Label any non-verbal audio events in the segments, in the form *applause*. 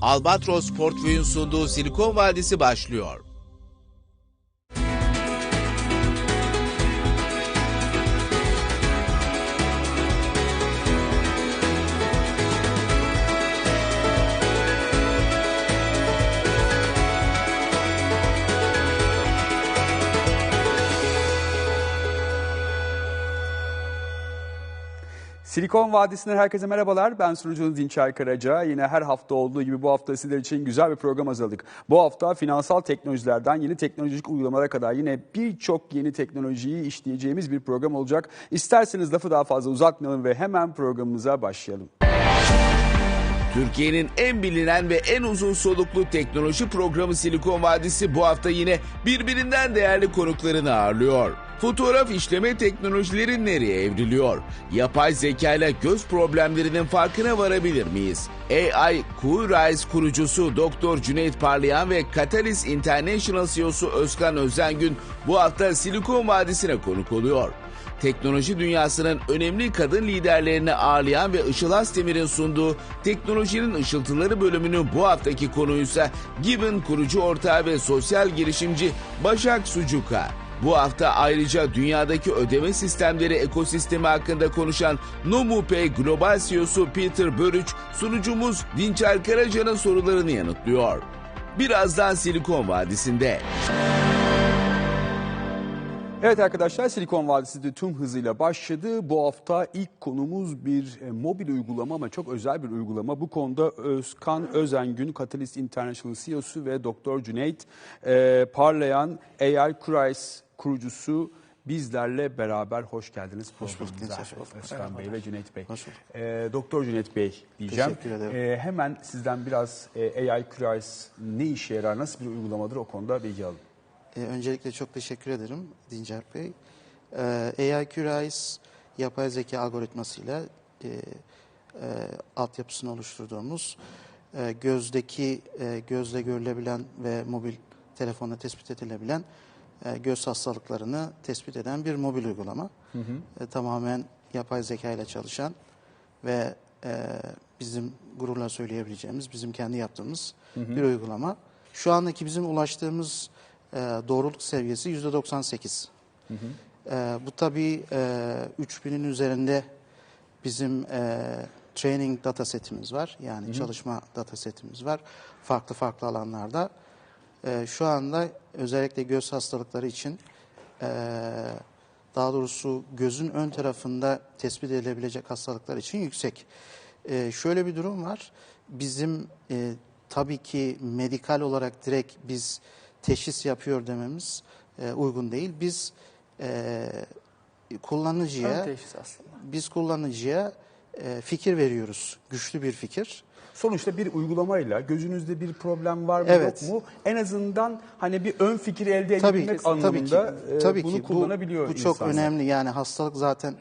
Albatros Portföy'ün sunduğu Silikon Vadisi başlıyor. Silikon Vadisi'nden herkese merhabalar. Ben sunucunuz Dinçer Karaca. Yine her hafta olduğu gibi bu hafta sizler için güzel bir program hazırladık. Bu hafta finansal teknolojilerden yeni teknolojik uygulamalara kadar yine birçok yeni teknolojiyi işleyeceğimiz bir program olacak. İsterseniz lafı daha fazla uzatmayalım ve hemen programımıza başlayalım. Türkiye'nin en bilinen ve en uzun soluklu teknoloji programı Silikon Vadisi bu hafta yine birbirinden değerli konuklarını ağırlıyor. Fotoğraf işleme teknolojileri nereye evriliyor? Yapay zeka ile göz problemlerinin farkına varabilir miyiz? AI QRISE kurucusu Doktor Cüneyt Parlayan ve Catalyst International CEO'su Özkan Özengün bu hafta Silikon Vadisi'ne konuk oluyor teknoloji dünyasının önemli kadın liderlerini ağırlayan ve Işıl Asdemir'in sunduğu Teknolojinin Işıltıları bölümünün bu haftaki konuysa Gibbon kurucu ortağı ve sosyal girişimci Başak Sucuka. Bu hafta ayrıca dünyadaki ödeme sistemleri ekosistemi hakkında konuşan NomuPay Global CEO'su Peter Börüç, sunucumuz Dinçer Karaca'nın sorularını yanıtlıyor. Birazdan Silikon Vadisi'nde. Evet arkadaşlar Silikon Vadisi de tüm hızıyla başladı. Bu hafta ilk konumuz bir e, mobil uygulama ama çok özel bir uygulama. Bu konuda Özkan Özengün, Catalyst International CEO'su ve Doktor Cüneyt e, Parlayan AI Kurais kurucusu bizlerle beraber hoş geldiniz. Hoş bulduk, hoş bulduk. Özkan Bey ve Cüneyt Bey. Hoş bulduk. E, Doktor Cüneyt Bey diyeceğim. Teşekkür ederim. E, hemen sizden biraz e, AI Kurais ne işe yarar, nasıl bir uygulamadır o konuda bilgi alın. Ee, öncelikle çok teşekkür ederim Dincer Bey. Ee, AI QRISE yapay zeka algoritmasıyla e, e, altyapısını oluşturduğumuz e, gözdeki e, gözle görülebilen ve mobil telefonla tespit edilebilen e, göz hastalıklarını tespit eden bir mobil uygulama. E, tamamen yapay zeka ile çalışan ve e, bizim gururla söyleyebileceğimiz, bizim kendi yaptığımız bir uygulama. Şu andaki bizim ulaştığımız e, doğruluk seviyesi yüzde 98. E, bu tabii e, 3000'in üzerinde bizim e, training data setimiz var. Yani çalışma data setimiz var. Farklı farklı alanlarda. E, şu anda özellikle göz hastalıkları için e, daha doğrusu gözün ön tarafında tespit edilebilecek hastalıklar için yüksek. E, şöyle bir durum var. Bizim e, tabii ki medikal olarak direkt biz teşhis yapıyor dememiz e, uygun değil. Biz e, kullanıcıya biz kullanıcıya e, fikir veriyoruz. Güçlü bir fikir. Sonuçta bir uygulamayla gözünüzde bir problem var mı Evet. yok mu en azından hani bir ön fikir elde Tabii, edebilmek tabii ki, e, tabii bunu ki. Bu- kullanabiliyor Bu, çok insanlar. önemli. Yani hastalık zaten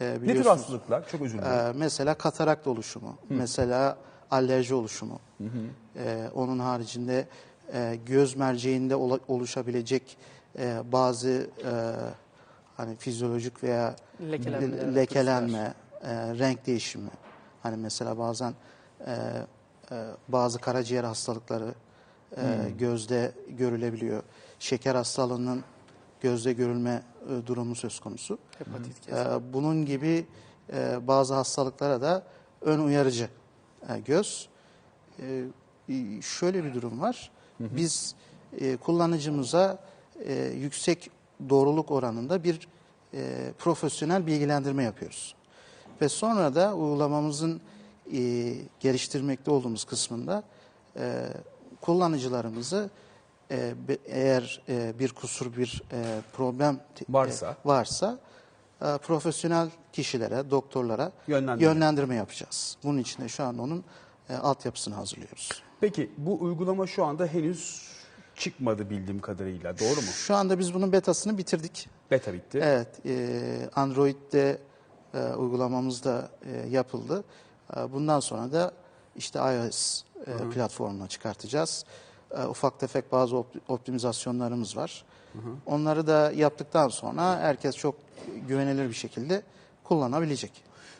e, Ne tür biliyorsunuz. hastalıklar? Çok özür dilerim. Ee, mesela katarakt oluşumu, mesela alerji oluşumu. Ee, onun haricinde e, göz merceğinde ola- oluşabilecek e, bazı e, hani fizyolojik veya Lekelenme, le- lekelenme, e, renk değişimi. Hani mesela bazen e, e, bazı karaciğer hastalıkları e, gözde görülebiliyor. Şeker hastalığının gözde görülme e, durumu söz konusu. Hepatit Ee, bunun gibi e, bazı hastalıklara da ön uyarıcı e, göz. E, şöyle bir durum var. Biz e, kullanıcımıza e, yüksek doğruluk oranında bir e, profesyonel bilgilendirme yapıyoruz. Ve sonra da uygulamamızın e, geliştirmekte olduğumuz kısmında e, kullanıcılarımızı e, eğer e, bir kusur, bir e, problem te- Varsa. e, varsa e, profesyonel kişilere, doktorlara Yönlendirme. yönlendirme yapacağız. Bunun için de şu an onun e, altyapısını hazırlıyoruz. Peki bu uygulama şu anda henüz çıkmadı bildiğim kadarıyla doğru mu? Şu anda biz bunun betasını bitirdik. Beta bitti. Evet, e, Android'de e, uygulamamız da e, yapıldı. E, bundan sonra da işte iOS e, platformuna çıkartacağız. E, ufak tefek bazı op- optimizasyonlarımız var. Onları da yaptıktan sonra herkes çok güvenilir bir şekilde kullanabilecek.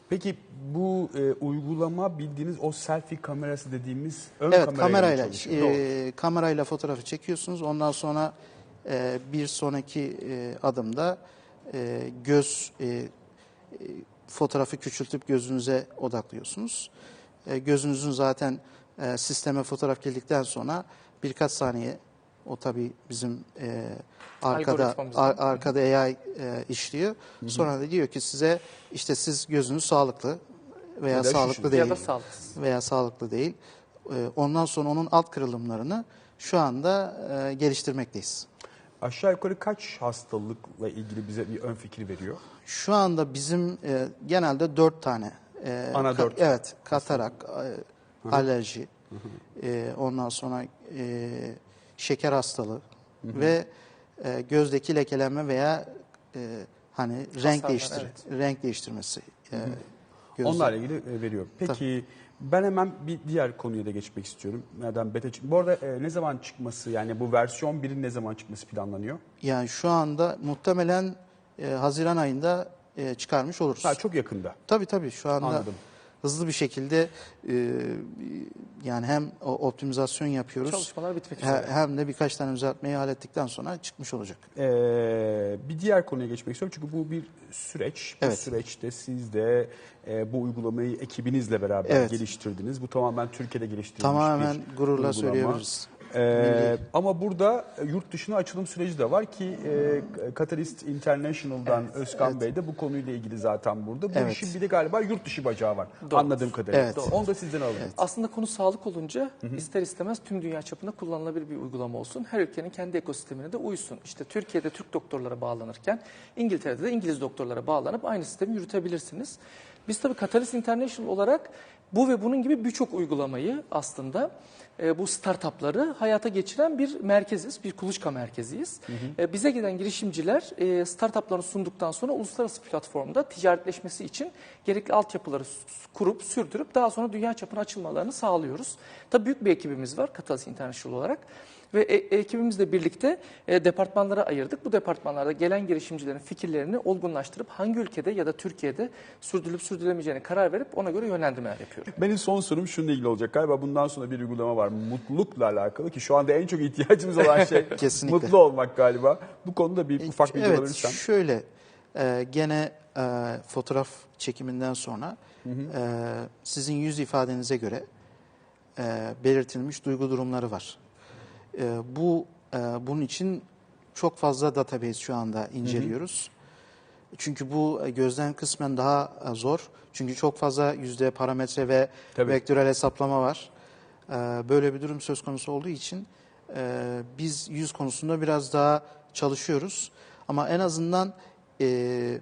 Peki bu e, uygulama bildiğiniz o selfie kamerası dediğimiz ön Evet kamerayla kamerayla e, kamerayla fotoğrafı çekiyorsunuz. Ondan sonra e, bir sonraki e, adımda e, göz e, e, fotoğrafı küçültüp gözünüze odaklıyorsunuz. E, gözünüzün zaten e, sisteme fotoğraf girdikten sonra birkaç saniye o tabii bizim e, arkada ar- arkada AI e, işliyor. Sonra da diyor ki size işte siz gözünüz sağlıklı veya Ya sağlıklı değil Ya da sağlıksız. veya sağlıklı değil. Ee, Ondan sonra onun alt kırılımlarını şu anda e, geliştirmekteyiz. Aşağı yukarı kaç hastalıkla ilgili bize bir ön fikir veriyor? Şu anda bizim e, genelde dört tane. e, Ana ka- dört. Evet, katarak, e, alerji, e, ondan sonra e, şeker hastalığı ve e, gözdeki lekelenme veya e, hani renk değiştir renk değiştirmesi. E, gözde- Onlarla ilgili e, veriyor. Peki ben hemen bir diğer konuya da geçmek istiyorum. Nereden beta çık- Bu arada e, ne zaman çıkması yani bu versiyon 1'in ne zaman çıkması planlanıyor? Yani şu anda muhtemelen e, Haziran ayında e, çıkarmış oluruz. Ha, çok yakında. Tabii tabii şu anda Anladım. Hızlı bir şekilde e, yani hem optimizasyon yapıyoruz Çalışmalar bitmek he- üzere. hem de birkaç tane düzeltmeyi hallettikten sonra çıkmış olacak. Ee, bir diğer konuya geçmek istiyorum çünkü bu bir süreç. Bu Evet. süreçte siz de e, bu uygulamayı ekibinizle beraber Evet. geliştirdiniz. Bu tamamen Türkiye'de geliştirilmiş Tamamen bir gururla uygulama. söyleyebiliriz. Ee, ama burada e, yurt dışına açılım süreci de var ki e, Catalyst International'dan Özkan Bey de bu konuyla ilgili zaten burada. Bu Evet. işin bir de galiba yurt dışı bacağı var Doğru. anladığım kadarıyla. Evet. Onu da sizden alalım. Aslında konu sağlık olunca ister istemez tüm dünya çapında kullanılabilir bir uygulama olsun. Her ülkenin kendi ekosistemine de uysun. İşte Türkiye'de Türk doktorlara bağlanırken İngiltere'de de İngiliz doktorlara bağlanıp aynı sistemi yürütebilirsiniz. Biz tabii Catalyst International olarak bu ve bunun gibi birçok uygulamayı aslında e, bu startupları hayata geçiren bir merkeziz, bir kuluçka merkeziyiz. E, bize giden girişimciler e, startuplarını sunduktan sonra uluslararası platformda ticaretleşmesi için gerekli altyapıları kurup sürdürüp daha sonra dünya çapına açılmalarını sağlıyoruz. Tabii büyük bir ekibimiz var Catalyst International olarak. Ve e- ekibimizle birlikte e, departmanlara ayırdık. Bu departmanlarda gelen girişimcilerin fikirlerini olgunlaştırıp hangi ülkede ya da Türkiye'de sürdürülüp sürdürülemeyeceğine karar verip ona göre yönlendirmeler yapıyoruz. Benim son sorum şununla ilgili olacak. Galiba bundan sonra bir uygulama var. Mutlulukla alakalı ki şu anda en çok ihtiyacımız olan şey *laughs* Kesinlikle. mutlu olmak galiba. Bu konuda bir ufak bilgi evet, alabilirsem. şöyle e, gene e, fotoğraf çekiminden sonra e, sizin yüz ifadenize göre e, belirtilmiş duygu durumları var. E, bu e, bunun için çok fazla database şu anda inceliyoruz. Çünkü bu e, gözden kısmen daha e, zor. Çünkü çok fazla yüzde parametre ve Tabii. vektörel hesaplama var. E, Böyle bir durum söz konusu olduğu için e, biz yüz konusunda biraz daha çalışıyoruz. Ama en azından e,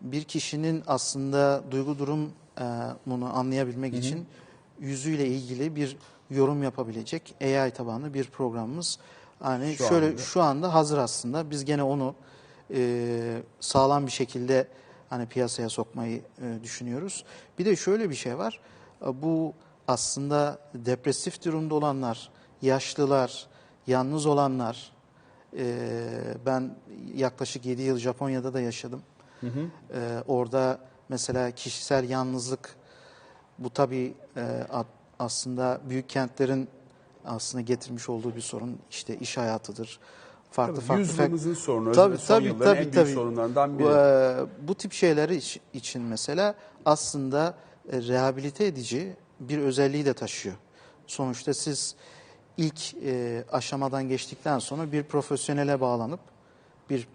bir kişinin aslında duygu durumunu anlayabilmek için yüzüyle ilgili bir yorum yapabilecek AI tabanlı bir programımız. Yani Şu şöyle anda. şu anda hazır aslında. Biz gene onu e, sağlam bir şekilde hani piyasaya sokmayı e, düşünüyoruz. Bir de şöyle bir şey var. E, Bu aslında depresif durumda olanlar, yaşlılar, yalnız olanlar. e, ben yaklaşık 7 yıl Japonya'da da yaşadım. E, orada mesela kişisel yalnızlık bu tabii e, aslında büyük kentlerin aslında getirmiş olduğu bir sorun. İşte iş hayatıdır. Farklı Tabii, farklı Yüzyılımızın sorunu, Tabii, son tabii, yılların tabii, en büyük tabii. sorunlarından Bu, biri. e, bu tip şeyleri iç- için mesela aslında e, rehabilite edici bir özelliği de taşıyor. Sonuçta siz ilk e, aşamadan geçtikten sonra bir profesyonele bağlanıp bir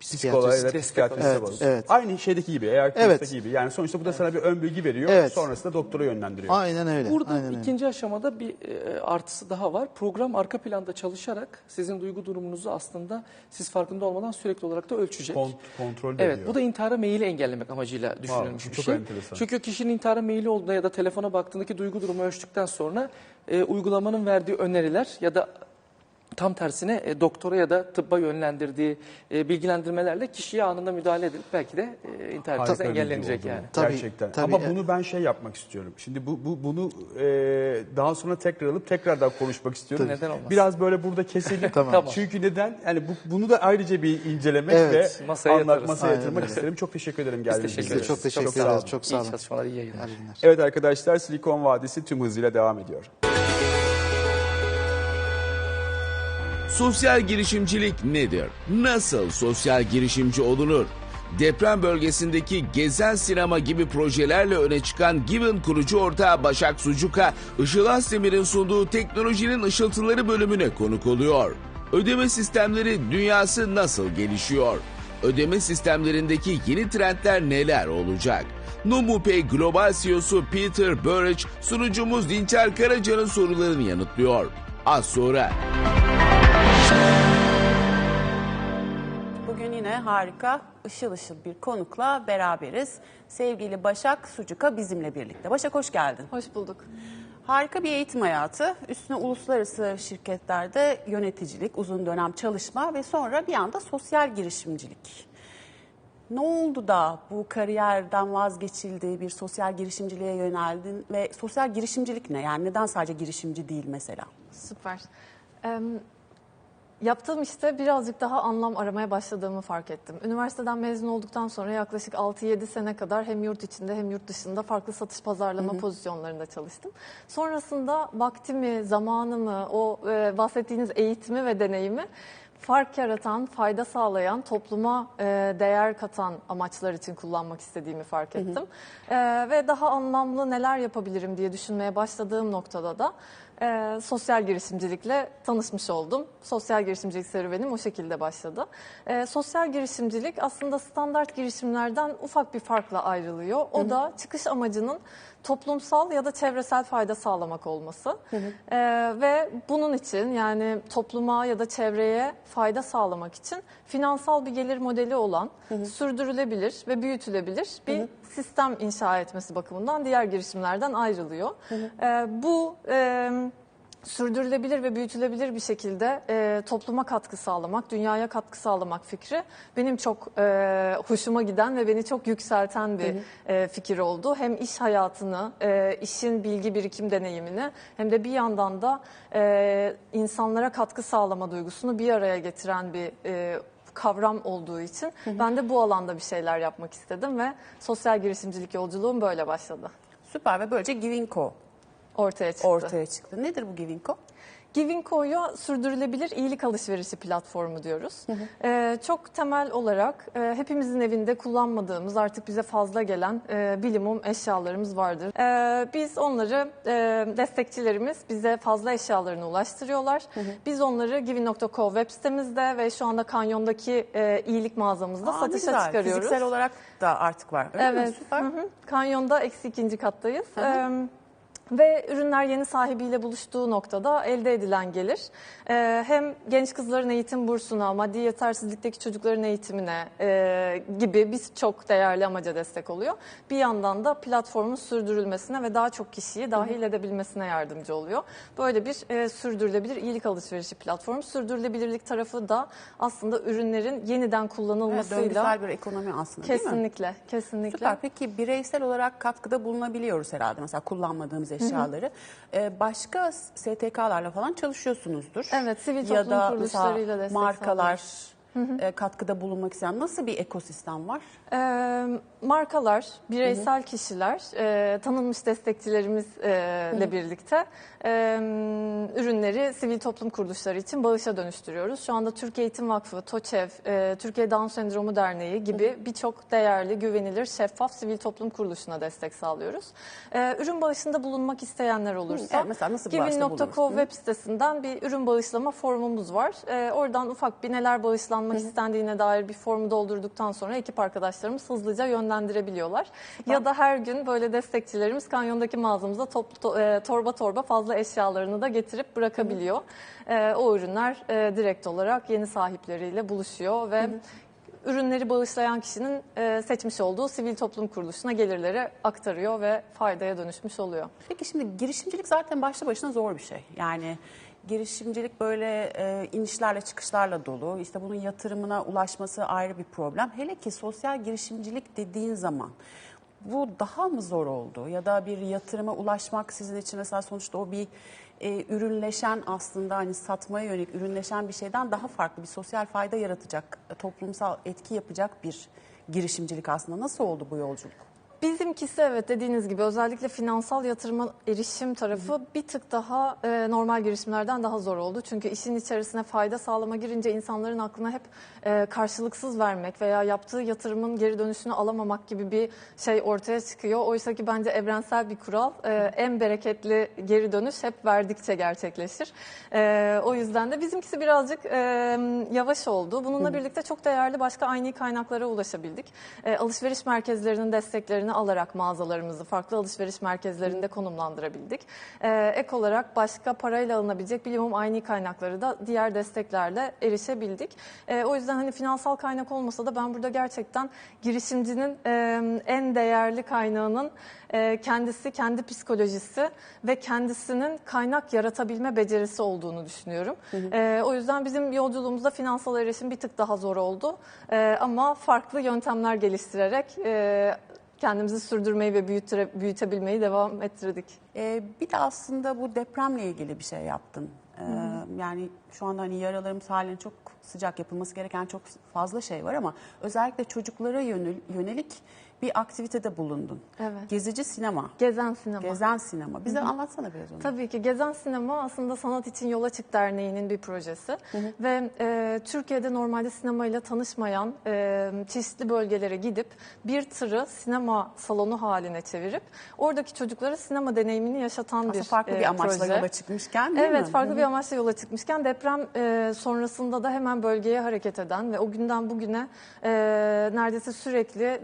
Psikoloğa ve psikiyatriste Evet, bağlı. evet. Aynı şeydeki gibi, eğer Evet. gibi. Yani sonuçta bu da sana bir ön bilgi veriyor, Evet. sonrasında doktora yönlendiriyor. Aynen öyle. Burada aynen öyle. ikinci aşamada bir e, artısı daha var. Program arka planda çalışarak sizin duygu durumunuzu aslında siz farkında olmadan sürekli olarak da ölçecek. Kont- kontrol de Evet, ediyor. bu da intihara meyili engellemek amacıyla düşünülmüş bu bir çok şey. enteresan. Çünkü kişinin intihara meyili olduğunda ya da telefona baktığındaki duygu durumu ölçtükten sonra e, uygulamanın verdiği öneriler ya da Tam tersine e, doktora ya da tıbba yönlendirdiği e, bilgilendirmelerle kişiye anında müdahale edilip belki de e, internet Harika bir bilgi engellenecek yani. Tabii, Gerçekten. tabii. Ama bunu ben şey yapmak istiyorum. Şimdi bu, bu bunu e, daha sonra tekrar alıp tekrardan konuşmak istiyorum. Tabii. Neden olmaz? Biraz böyle burada keselim. *laughs* Tamam. Çünkü neden? Yani bu, bunu da ayrıca bir incelemek Evet. ve Masaya anlat, yatırırız. masaya Aynen yatırmak öyle. isterim. Çok teşekkür ederim geldiğiniz için. Biz de çok ederiz. teşekkür sağ olun. ederiz. Çok sağ İyi olun. çalışmalar, iyi yayınlar. İyi günler. Evet arkadaşlar Silikon Vadisi tüm hızıyla devam ediyor. Sosyal girişimcilik nedir? Nasıl sosyal girişimci olunur? Deprem bölgesindeki Gezen Sinema gibi projelerle öne çıkan Given kurucu ortağı Başak Sucuka, Işıl Asdemir'in sunduğu teknolojinin ışıltıları bölümüne konuk oluyor. Ödeme sistemleri dünyası nasıl gelişiyor? Ödeme sistemlerindeki yeni trendler neler olacak? NomuPay Global CEO'su Peter Burrage sunucumuz Dinçer Karaca'nın sorularını yanıtlıyor. Az sonra. Bugün yine harika, ışıl ışıl bir konukla beraberiz. Sevgili Başak Sucuka bizimle birlikte. Başak hoş geldin. Hoş bulduk. Harika bir eğitim hayatı, üstüne uluslararası şirketlerde yöneticilik, uzun dönem çalışma ve sonra bir anda sosyal girişimcilik. Ne oldu da bu kariyerden vazgeçildi, bir sosyal girişimciliğe yöneldin ve sosyal girişimcilik ne? Yani neden sadece girişimci değil mesela? Süper. Ee, yaptığım işte birazcık daha anlam aramaya başladığımı fark ettim. Üniversiteden mezun olduktan sonra yaklaşık 6-7 sene kadar hem yurt içinde hem yurt dışında farklı satış pazarlama pozisyonlarında çalıştım. Sonrasında vaktimi, zamanımı, o e, bahsettiğiniz eğitimi ve deneyimi fark yaratan, fayda sağlayan, topluma e, değer katan amaçlar için kullanmak istediğimi fark ettim. E, ve daha anlamlı neler yapabilirim diye düşünmeye başladığım noktada da e, sosyal girişimcilikle tanışmış oldum. Sosyal girişimcilik serüvenim o şekilde başladı. E, sosyal girişimcilik aslında standart girişimlerden ufak bir farkla ayrılıyor. O da çıkış amacının toplumsal ya da çevresel fayda sağlamak olması. E, ve bunun için yani topluma ya da çevreye fayda sağlamak için finansal bir gelir modeli olan sürdürülebilir ve büyütülebilir bir sistem inşa etmesi bakımından diğer girişimlerden ayrılıyor. E, bu e, sürdürülebilir ve büyütülebilir bir şekilde e, topluma katkı sağlamak, dünyaya katkı sağlamak fikri benim çok e, hoşuma giden ve beni çok yükselten bir e, fikir oldu. Hem iş hayatını, e, işin bilgi birikim deneyimini hem de bir yandan da e, insanlara katkı sağlama duygusunu bir araya getiren bir e, kavram olduğu için ben de bu alanda bir şeyler yapmak istedim ve sosyal girişimcilik yolculuğum böyle başladı. Süper ve böylece Givinco Ortaya çıktı. ortaya çıktı. Nedir bu Givinco? Givingco'ya sürdürülebilir iyilik alışverişi platformu diyoruz. Ee, çok temel olarak e, hepimizin evinde kullanmadığımız artık bize fazla gelen e, bilimum eşyalarımız vardır. Ee, biz onları e, destekçilerimiz bize fazla eşyalarını ulaştırıyorlar. Biz onları giving.co web sitemizde ve şu anda Kanyon'daki e, iyilik mağazamızda Aa, satışa güzel. çıkarıyoruz. Fiziksel olarak da artık var. Öyle mi? Evet. Süper. Hı hı. Kanyon'da eksi ikinci kattayız. Ee, ve ürünler yeni sahibiyle buluştuğu noktada elde edilen gelir e, hem genç kızların eğitim bursuna, maddi yetersizlikteki çocukların eğitimine e, gibi birçok değerli amaca destek oluyor. Bir yandan da platformun sürdürülmesine ve daha çok kişiyi dahil edebilmesine yardımcı oluyor. Böyle bir e, sürdürülebilir iyilik alışverişi platformu. Sürdürülebilirlik tarafı da aslında ürünlerin yeniden Evet, kullanılmasıyla döngüsel bir ekonomi aslında değil mi? kesinlikle, kesinlikle. Süper. Peki bireysel olarak katkıda bulunabiliyoruz herhalde mesela kullanmadığımız eşyaları. Ee, başka STK'larla falan çalışıyorsunuzdur. Evet, sivil ya toplum da kuruluşlarıyla destek markalar e, katkıda bulunmak isteyen nasıl bir ekosistem var? Ee, markalar, bireysel kişiler, e, tanınmış destekçilerimizle birlikte e, ürünleri sivil toplum kuruluşları için bağışa dönüştürüyoruz. Şu anda Türkiye Eğitim Vakfı, TOÇEV, e, Türkiye Down Sendromu Derneği gibi birçok değerli, güvenilir, şeffaf sivil toplum kuruluşuna destek sağlıyoruz. E, ürün bağışında bulunmak isteyenler olursa, evet, mesela nasıl web sitesinden bir ürün bağışlama formumuz var. E, oradan ufak bir neler bağışlanmak istendiğine dair bir formu doldurduktan sonra ekip arkadaşlarımız hızlıca yönlendirebiliyorlar. Ya da her gün böyle destekçilerimiz kanyondaki mağazamıza toplu to- e, torba torba fazla eşyalarını da getirip bırakabiliyor. E, o ürünler e, direkt olarak yeni sahipleriyle buluşuyor ve ürünleri bağışlayan kişinin e, seçmiş olduğu sivil toplum kuruluşuna gelirleri aktarıyor ve faydaya dönüşmüş oluyor. Peki şimdi girişimcilik zaten başlı başına zor bir şey. Yani girişimcilik böyle e, inişlerle çıkışlarla dolu. İşte bunun yatırımına ulaşması ayrı bir problem. Hele ki sosyal girişimcilik dediğin zaman bu daha mı zor oldu? Ya da bir yatırıma ulaşmak sizin için mesela sonuçta o bir e, ürünleşen aslında hani satmaya yönelik ürünleşen bir şeyden daha farklı bir sosyal fayda yaratacak, toplumsal etki yapacak bir girişimcilik aslında. Nasıl oldu bu yolculuk? Bizimkisi evet dediğiniz gibi özellikle finansal yatırıma erişim tarafı bir tık daha e, normal girişimlerden daha zor oldu. Çünkü işin içerisine fayda sağlama girince insanların aklına hep e, karşılıksız vermek veya yaptığı yatırımın geri dönüşünü alamamak gibi bir şey ortaya çıkıyor. Oysa ki bence evrensel bir kural e, en bereketli geri dönüş hep verdikçe gerçekleşir. E, o yüzden de bizimkisi birazcık e, yavaş oldu. Bununla birlikte çok değerli başka aynı kaynaklara ulaşabildik. E, alışveriş merkezlerinin desteklerini alarak mağazalarımızı farklı alışveriş merkezlerinde konumlandırabildik. Ee, ek olarak başka parayla alınabilecek bilimum aynı kaynakları da diğer desteklerle erişebildik. Ee, o yüzden hani finansal kaynak olmasa da ben burada gerçekten girişimcinin e, en değerli kaynağının e, kendisi, kendi psikolojisi ve kendisinin kaynak yaratabilme becerisi olduğunu düşünüyorum. E, o yüzden bizim yolculuğumuzda finansal erişim bir tık daha zor oldu. E, ama farklı yöntemler geliştirerek e, kendimizi sürdürmeyi ve büyütüre, büyütebilmeyi devam ettirdik. Ee, bir de aslında bu depremle ilgili bir şey yaptın. Ee, yani şu anda hani yaralarımız halen çok sıcak yapılması gereken çok fazla şey var ama özellikle çocuklara yönel- yönelik bir aktivitede bulundun. Evet. Gezici sinema. Gezen sinema. Gezen sinema. Bize anlatsana biraz onu. Tabii ki Gezen Sinema aslında Sanat İçin Yola Çık Derneği'nin bir projesi. Ve e, Türkiye'de normalde sinemayla tanışmayan e, çeşitli bölgelere gidip bir tırı sinema salonu haline çevirip oradaki çocuklara sinema deneyimini yaşatan Aslında bir farklı e, bir amaçla proje. yola çıkmışken değil Evet mi? farklı bir amaçla yola çıkmışken deprem e, sonrasında da hemen bölgeye hareket eden ve o günden bugüne e, neredeyse sürekli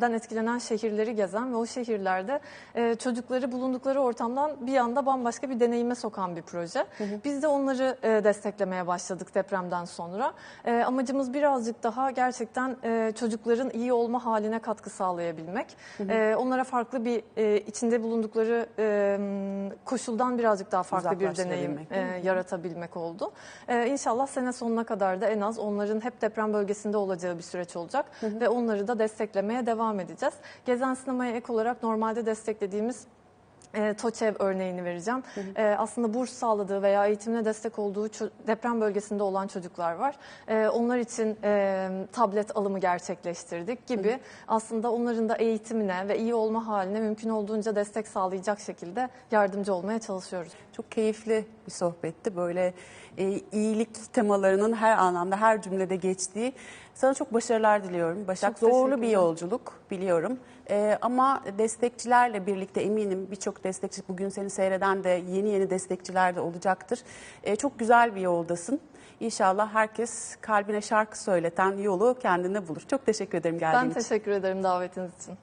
depremden etkilenen şehirleri gezen ve o şehirlerde e, çocukları bulundukları ortamdan bir anda bambaşka bir deneyime sokan bir proje. Biz de onları e, desteklemeye başladık depremden sonra. E, amacımız birazcık daha gerçekten e, çocukların iyi olma haline katkı sağlayabilmek. E, onlara farklı bir e, içinde bulundukları e, koşuldan birazcık daha farklı bir deneyim e, yaratabilmek oldu. Ee, inşallah sene sonuna kadar da en az onların hep deprem bölgesinde olacağı bir süreç olacak ve onları da desteklemeye devam edeceğiz. Gezen Sinema'ya ek olarak normalde desteklediğimiz e, TOÇEV örneğini vereceğim. E, aslında burs sağladığı veya eğitimine destek olduğu deprem bölgesinde olan çocuklar var. E, onlar için e, tablet alımı gerçekleştirdik gibi aslında onların da eğitimine ve iyi olma haline mümkün olduğunca destek sağlayacak şekilde yardımcı olmaya çalışıyoruz. Çok keyifli bir sohbetti. Böyle e, iyilik temalarının her anlamda, her cümlede geçtiği. Sana çok başarılar diliyorum. Başak Çok zorlu bir yolculuk biliyorum. E, ama destekçilerle birlikte eminim birçok destekçi bugün seni seyreden de yeni yeni destekçiler de olacaktır. E, çok güzel bir yoldasın. İnşallah herkes kalbine şarkı söyleten yolu kendine bulur. Çok teşekkür ederim geldiğin Ben için. teşekkür ederim davetiniz için.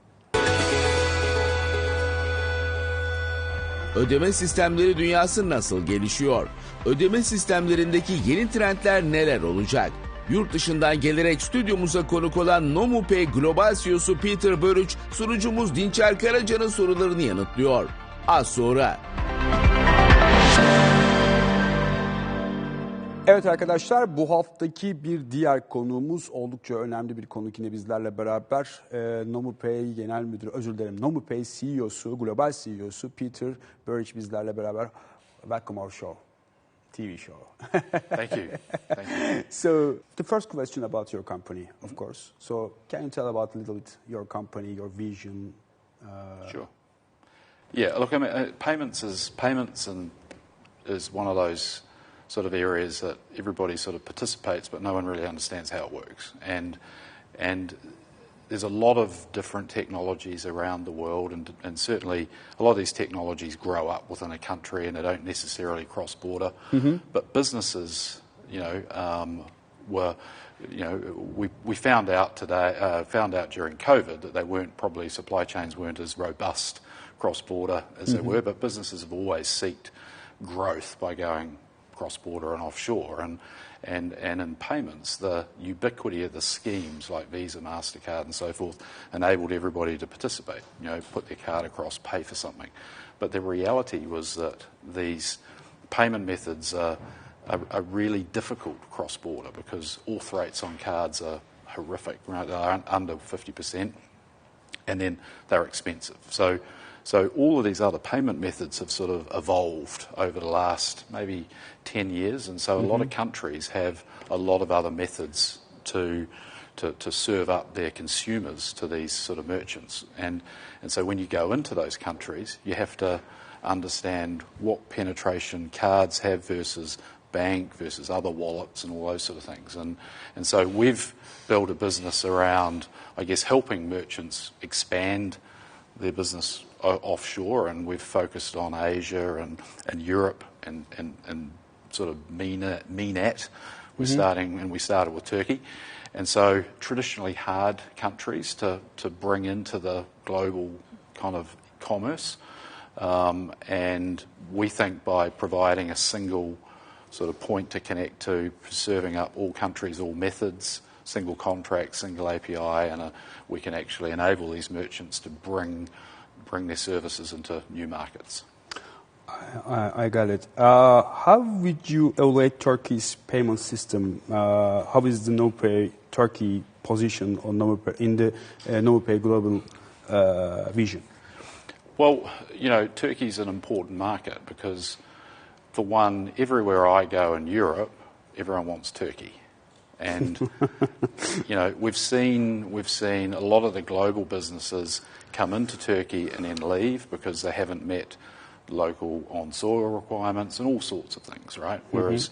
Ödeme sistemleri dünyası nasıl gelişiyor? Ödeme sistemlerindeki yeni trendler neler olacak? Yurt dışından gelerek stüdyomuza konuk olan NomuPay Global CEO'su Peter Börüç, sunucumuz Dinçer Karaca'nın sorularını yanıtlıyor. Az sonra. Evet arkadaşlar bu haftaki bir diğer konuğumuz oldukça önemli bir konuk yine bizlerle beraber. E, NomuPay Genel Müdürü, özür dilerim NomuPay CEO'su, Global CEO'su Peter Burridge bizlerle beraber. Welcome our show, TV show. Thank you. Thank you. *laughs* so the first question about your company, of course. So can you tell about a little bit your company, your vision? Uh, Sure. Yeah, look, I mean, uh, payments is payments and is one of those sort of areas that everybody sort of participates, but no one really understands how it works. And and there's a lot of different technologies around the world, and, and certainly a lot of these technologies grow up within a country and they don't necessarily cross border. But businesses, you know, um, were, you know, we, we found out today, uh, found out during COVID that they weren't probably supply chains weren't as robust cross border as they were, but businesses have always seeked growth by going cross border and offshore. And, and, and in payments, the ubiquity of the schemes like Visa, MasterCard, and so forth enabled everybody to participate, you know, put their card across, pay for something. But the reality was that these payment methods are, are, are really difficult cross border because auth rates on cards are horrific. Right? They're un- under 50%, and then they're expensive. So, so all of these other payment methods have sort of evolved over the last maybe 10 years, and so a lot of mm-hmm. countries have a lot of other methods to, to, to serve up their consumers to these sort of merchants. And, and so when you go into those countries, you have to understand what penetration cards have versus bank versus other wallets and all those sort of things. And, and so we've built a business around, I guess, helping merchants expand their business offshore, and we've focused on Asia and, and Europe and, and, and sort of MENAT. MENAT. We're starting, and we started with Turkey. And so traditionally hard countries to, to bring into the global kind of commerce. Um, and we think by providing a single sort of point to connect to, serving up all countries, all methods, single contract, single API, and uh we can actually enable these merchants to bring, bring their services into new markets. I, I got it. Uh, how would you evaluate Turkey's payment system? Uh, how is the NoPay Turkey position on NoPay, in the uh, NoPay global uh, vision? Well, you know, Turkey's an important market because, for one, everywhere I go in Europe, everyone wants Turkey. And, you know, we've seen, we've seen a lot of the global businesses come into Turkey and then leave because they haven't met local on-soil requirements and all sorts of things, right? Mm-hmm. Whereas,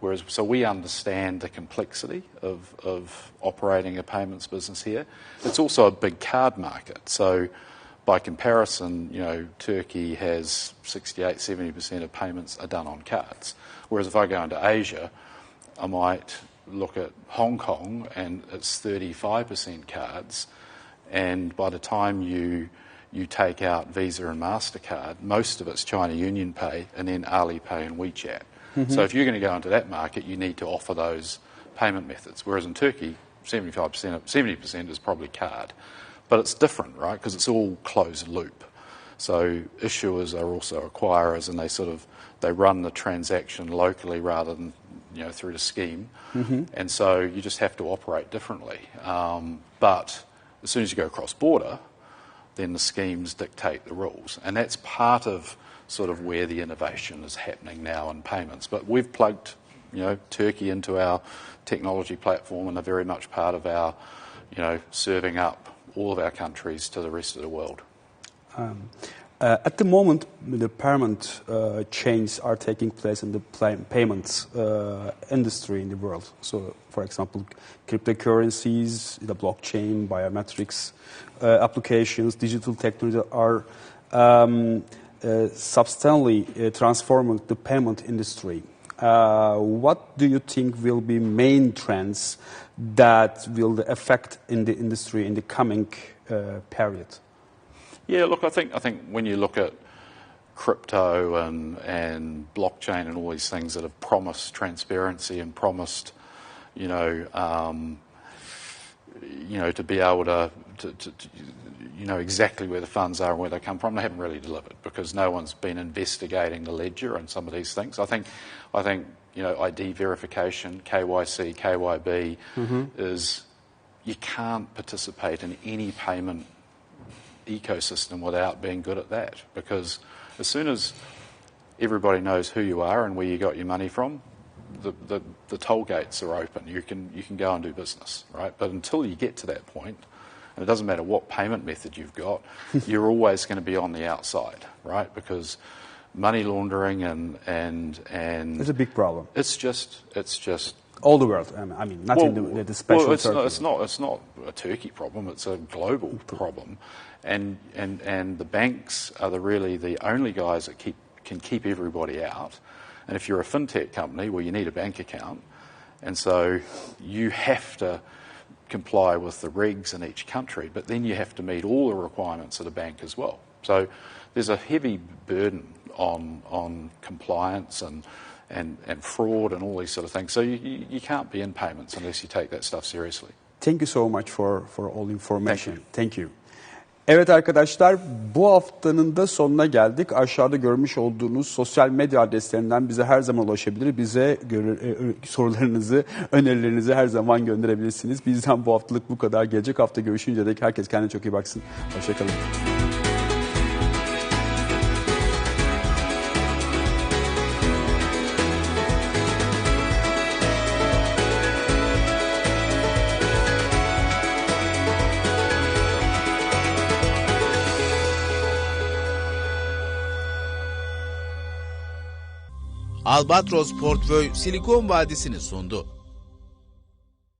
whereas, so we understand the complexity of, of operating a payments business here. It's also a big card market. So, by comparison, you know, Turkey has 68, 70% of payments are done on cards. Whereas if I go into Asia, I might look at Hong Kong and it's 35% cards. And by the time you, you take out Visa and MasterCard, most of it's China Union Pay and then Alipay and WeChat. Mm-hmm. So if you're going to go into that market, you need to offer those payment methods. Whereas in Turkey, 75%, 70% is probably card. But it's different, right? Because it's all closed loop. So issuers are also acquirers, and they sort of they run the transaction locally rather than you know through the scheme. And so you just have to operate differently. Um, but as soon as you go cross border, then the schemes dictate the rules, and that's part of sort of where the innovation is happening now in payments. But we've plugged you know Turkey into our technology platform, and are very much part of our you know serving up all of our countries to the rest of the world. Uh, at the moment, the payment uh, chains are taking place in the payments uh, industry in the world. So, for example, cryptocurrencies, the blockchain, biometrics uh, applications, digital technology are um, uh, substantially uh, transforming the payment industry. What do you think will be main trends that will affect in the industry in the coming period? Yeah, look, I think I think when you look at crypto and and blockchain and all these things that have promised transparency and promised, you know, um, you know, to be able to, to, to, to, you know, exactly where the funds are and where they come from, they haven't really delivered because no one's been investigating the ledger and some of these things. I think, I think, you know, ID verification, KYC, KYB, is you can't participate in any payment ecosystem without being good at that. Because as soon as everybody knows who you are and where you got your money from, the, the, the toll gates are open. You can, you can go and do business, right? But until you get to that point, and it doesn't matter what payment method you've got, *laughs* you're always going to be on the outside, right? Because money laundering and, and, and It's a big problem. it's just, it's just All the world. um, I mean, not in the, the special well, it's not, it's not. It's not a Turkey problem. It's a global problem, and and and the banks are the really the only guys that keep can keep everybody out. And if you're a fintech company, well, you need a bank account, and so you have to comply with the regs in each country. But then you have to meet all the requirements of the bank as well. So there's a heavy burden on on compliance and. And, and fraud and all these sort of things. So you, you, you can't be in payments unless you take that stuff seriously. Thank you so much for, for all the information. Thank you. Evet arkadaşlar bu haftanın da sonuna geldik. Aşağıda görmüş olduğunuz sosyal medya adreslerinden bize her zaman ulaşabilir. Bize e, sorularınızı, önerilerinizi her zaman gönderebilirsiniz. Bizden bu haftalık bu kadar. Gelecek hafta görüşünceye dek herkes kendine çok iyi baksın. Hoşçakalın. Albatros Portföy Silikon Vadisi'ni sundu.